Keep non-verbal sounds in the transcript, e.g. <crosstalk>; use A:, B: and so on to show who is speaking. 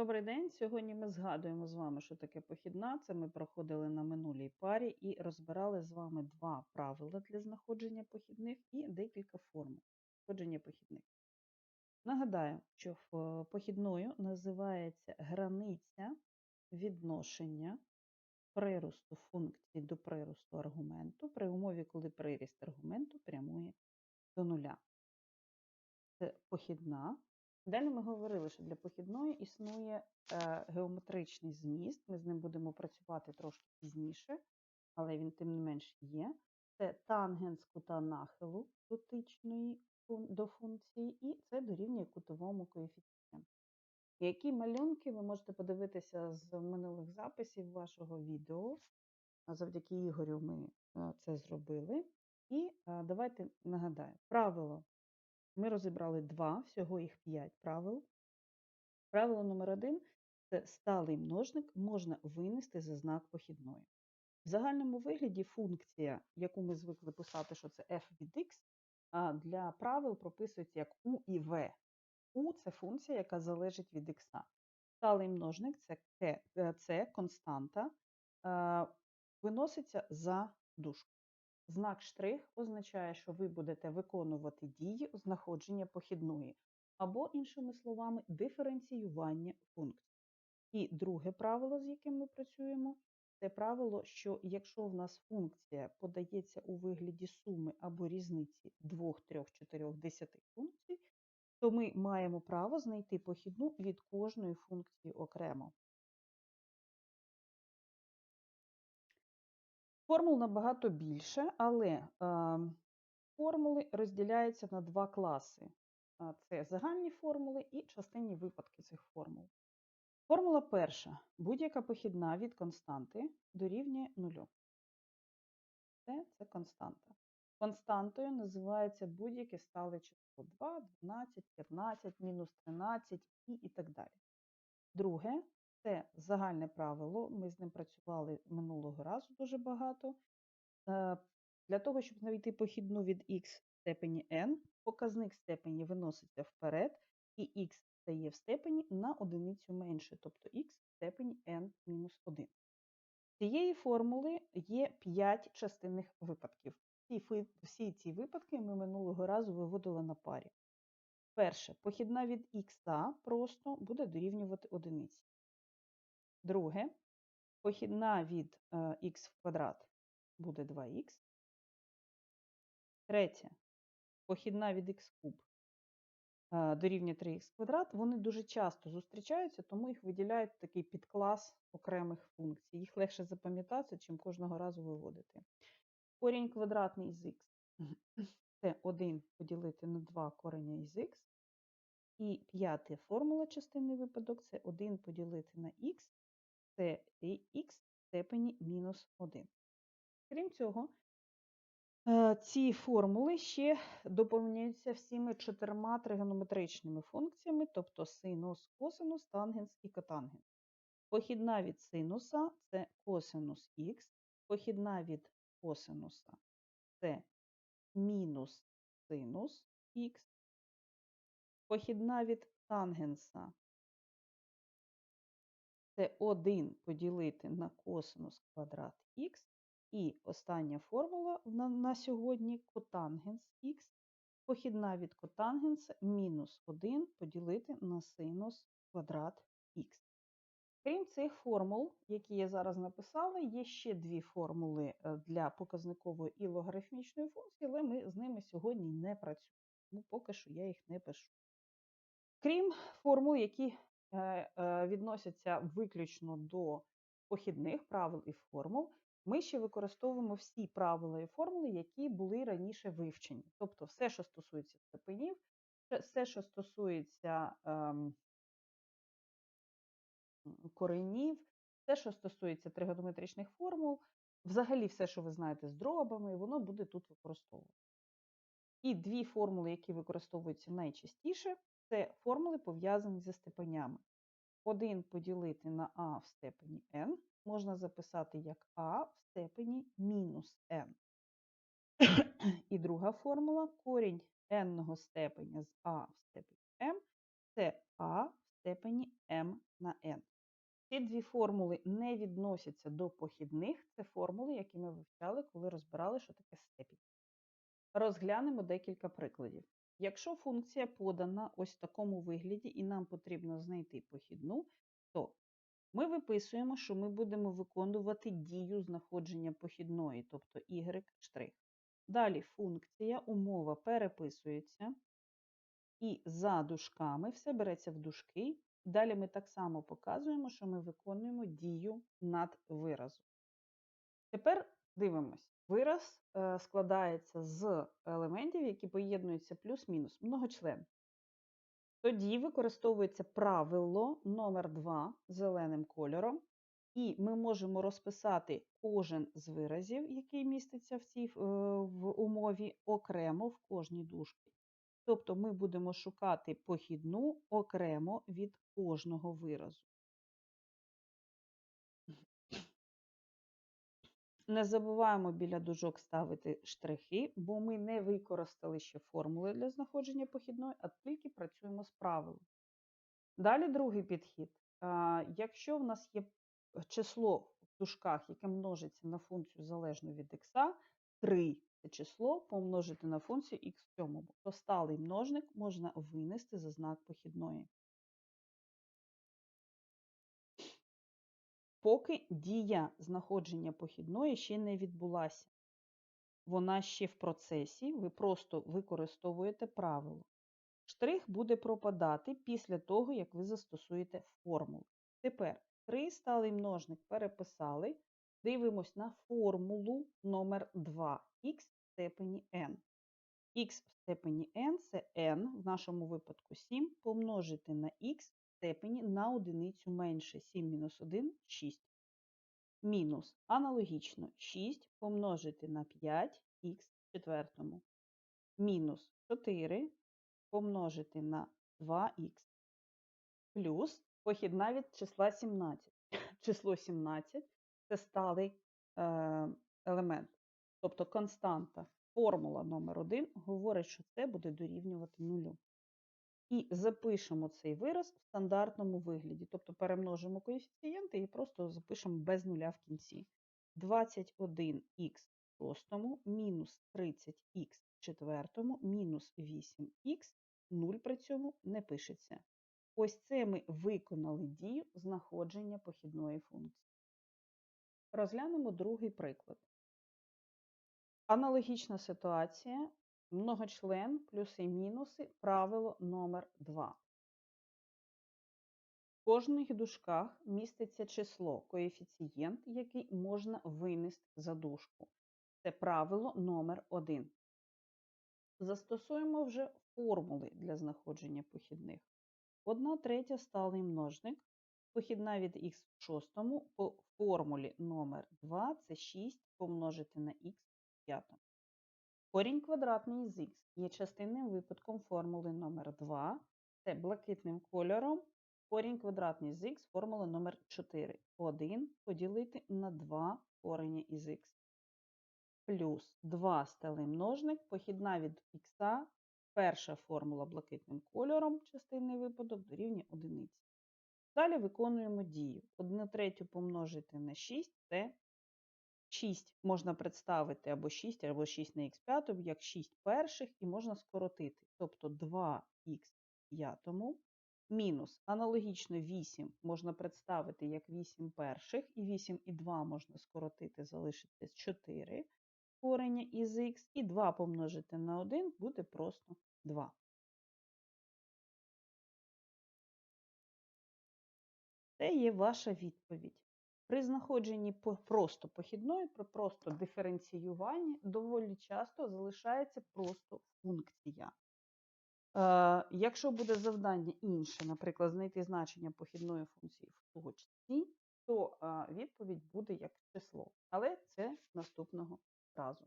A: Добрий день. Сьогодні ми згадуємо з вами, що таке похідна. Це ми проходили на минулій парі і розбирали з вами два правила для знаходження похідних і декілька формул знаходження похідних. Нагадаю, що е, похідною називається границя відношення приросту функції до приросту аргументу при умові, коли приріст аргументу прямує до нуля. Це похідна. Далі ми говорили, що для похідної існує е, геометричний зміст. Ми з ним будемо працювати трошки пізніше, але він, тим не менш, є. Це тангенс кута нахилу дотичної до функції, і це дорівнює кутовому коефіцієнту. Які малюнки ви можете подивитися з минулих записів вашого відео. Завдяки Ігорю ми е, це зробили. І е, давайте нагадаю, правило ми розібрали два, всього їх п'ять правил. Правило номер один це сталий множник можна винести за знак похідної. В загальному вигляді функція, яку ми звикли писати, що це f від x, для правил прописується як u і v. u – це функція, яка залежить від x. Сталий множник це, е, це константа, виноситься за дужку. Знак штрих означає, що ви будете виконувати дії знаходження похідної, або, іншими словами, диференціювання функцій. І друге правило, з яким ми працюємо, це правило, що якщо в нас функція подається у вигляді суми або різниці 2, 3, 4, 10 функцій, то ми маємо право знайти похідну від кожної функції окремо. Формул набагато більше, але е, формули розділяються на два класи. Це загальні формули і частинні випадки цих формул. Формула перша. Будь-яка похідна від константи дорівнює нулю. Це, це константа. Константою називається будь-яке стале число 2, 12, 15, мінус 13 і, і так далі. Друге, це загальне правило. Ми з ним працювали минулого разу дуже багато. Е, Для того, щоб знайти похідну від х степені n, показник степені виноситься вперед, і х стає в степені на одиницю менше, тобто х в степені n-1. Цієї формули є 5 частинних випадків. Всі ці випадки ми минулого разу виводили на парі. Перше, похідна від х просто буде дорівнювати одиниці. Друге, похідна від х в квадрат буде 2х. Третє, похідна від х куб е, дорівнює 3х квадрат. Вони дуже часто зустрічаються, тому їх виділяють такий підклас окремих функцій. Їх легше запам'ятати, чим кожного разу виводити. Корінь квадратний з х <clears throat> це 1 поділити на 2 кореня із х. І п'ята формула частинний випадок це 1 поділити на х, це х в степені мінус 1. Крім цього, е, ці формули ще доповнюються всіми чотирма тригонометричними функціями, тобто синус, косинус, тангенс і котангенс. Похідна від синуса це косинус х, похідна від косинуса це мінус синус х, похідна від тангенса це 1 поділити на косинус квадрат х. І остання формула на, на сьогодні котангенс х. Похідна від котангенса мінус 1 поділити на синус квадрат х. Крім цих формул, які я зараз написала, є ще дві формули е, для показникової і логарифмічної функції, але ми з ними сьогодні не працюємо. Тому поки що я їх не пишу. Крім формул, які відносяться виключно до похідних правил і формул, ми ще використовуємо всі правила і формули, які були раніше вивчені. Тобто все, що стосується степенів, все- все, що стосується ем, коренів, все, що стосується тригонометричних формул, взагалі все, що ви знаєте з дробами, воно буде тут використовуватися. І дві формули, які використовуються найчастіше, це формули пов'язані зі степенями. 1 поділити на а в степені n можна записати як а в степені мінус n. <clears throat> І друга формула корінь n степеня з а в степені m це а в степені m на Ще дві формули не відносяться до похідних. Це формули, які ми вивчали, коли розбирали, що таке степінь. Розглянемо декілька прикладів. Якщо функція подана ось в такому вигляді, і нам потрібно знайти похідну, то ми виписуємо, що ми будемо виконувати дію знаходження похідної, ', тобто y'. Далі функція, умова переписується, і за дужками все береться в дужки. Далі ми так само показуємо, що ми виконуємо дію над виразом. Тепер дивимось. Вираз е, складається з елементів, які поєднуються плюс-мінус, многочлен. Тоді використовується правило номер 2 зеленим кольором, і ми можемо розписати кожен з виразів, який міститься в цій е, в умові, окремо в кожній дужці. Тобто ми будемо шукати похідну окремо від кожного виразу. Не забуваємо біля дужок ставити штрихи, бо ми не використали ще формули для знаходження похідної, а тільки працюємо з правилом. Далі другий підхід. Якщо в нас є число в дужках, яке множиться на функцію залежно від х, 3 це число помножити на функцію х в цьому, то сталий множник можна винести за знак похідної. Поки дія знаходження похідної ще не відбулася. Вона ще в процесі, ви просто використовуєте правило. Штрих буде пропадати після того, як ви застосуєте формулу. Тепер 3 сталий множник переписали. Дивимось на формулу номер 2 х в степені n. х в степені n це n, в нашому випадку 7, помножити на х степені на одиницю менше 7 мінус 1 6. Мінус аналогічно 6 помножити на 5х в четвертому. Мінус 4 помножити на 2х плюс похідна від числа 17. <clears throat> Число 17 це сталий е, елемент. Тобто константа, формула номер 1 говорить, що це буде дорівнювати нулю. І запишемо цей вираз в стандартному вигляді. Тобто перемножимо коефіцієнти і просто запишемо без нуля в кінці. 21х в шостому, мінус 30х в четвертому, мінус 8х, 0 при цьому не пишеться. Ось це ми виконали дію знаходження похідної функції. Розглянемо другий приклад. Аналогічна ситуація. Многочлен, плюси і мінуси, правило номер 2 В кожних дужках міститься число, коефіцієнт, який можна винести за дужку. Це правило номер 1 Застосуємо вже формули для знаходження похідних. 1 третя сталий множник. Похідна від х в шостому по формулі номер 2 це 6 помножити на х в п'ятому. Корінь квадратний з х є частинним випадком формули номер 2 Це блакитним кольором. Корінь квадратний з х формула номер 4 1 поділити на 2 корення із х. Плюс 2 сталий множник, похідна від х Перша формула блакитним кольором, частинний випадок, дорівнює одиниці. Далі виконуємо дію. 1 третю помножити на 6 це 6 можна представити або 6, або 6 на х5, як 6 перших, і можна скоротити. Тобто 2х п'ятому мінус аналогічно 8 можна представити як 8 перших, і 8 і 2 можна скоротити, залишити 4 корення із х, і 2 помножити на 1 буде просто 2. Це є ваша відповідь. При знаходженні просто похідної, при просто диференціюванні доволі часто залишається просто функція. Е, Якщо буде завдання інше, наприклад, знайти значення похідної функції в точці, то е, відповідь буде як число. Але це наступного разу.